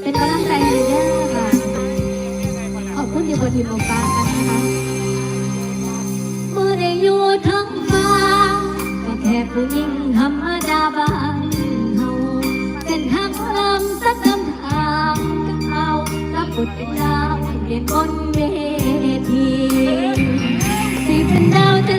เป็นกำลังใจให้เด้อค่ะ ขอบคุณที่บทีมองค์ากันนะคะเมื่อได้อยู่ทั้งฟ้าก็แค่ผู้หญิงธรรมดาบานเฮาเป็นทางลำสักลำทางกับเอารับบทเป็นดาวเด่นบนเวทีสิเป็นดาวจะ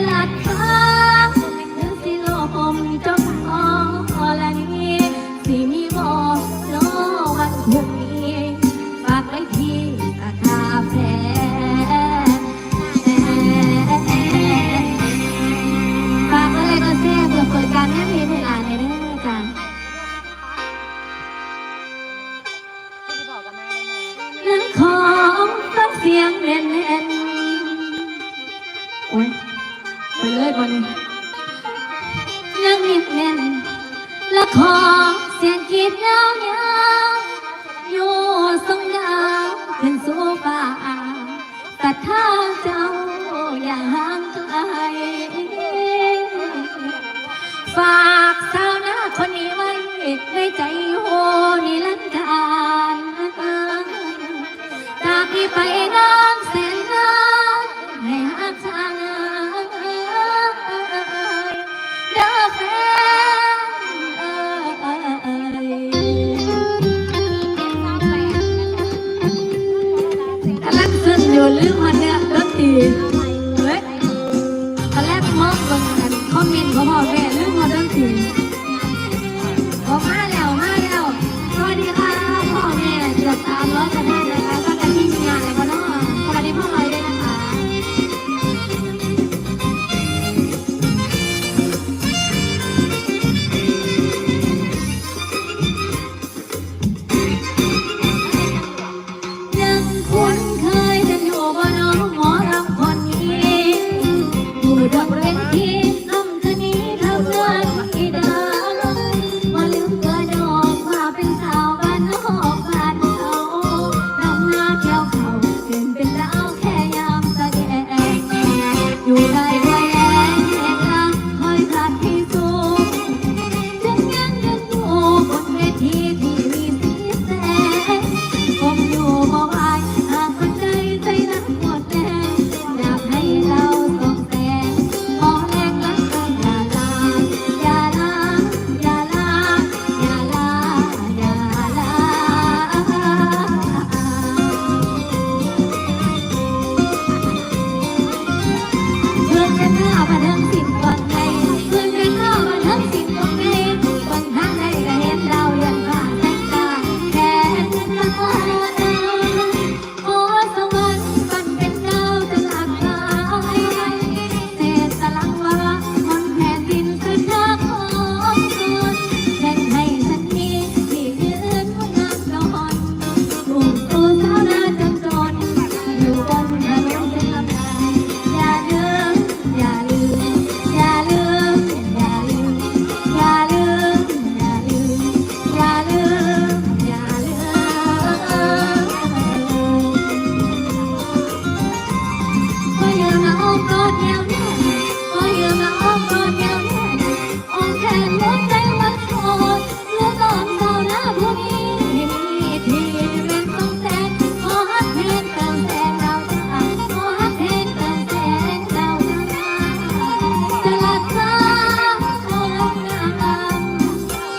โอ้ยไปเลยวันนี้นักนิดแน่นละครเสียงกีดยาวยาวอยู่ทรงดาวขึ้นสู่ฟ้าตัดทางเจ้าอย่าห่างไกลฝากสาวหน้าคนนี้ไว้ในใจโยนิลันดานตากนี้ไปนะ โดนเรื่องฮอนเนี่ยรถตี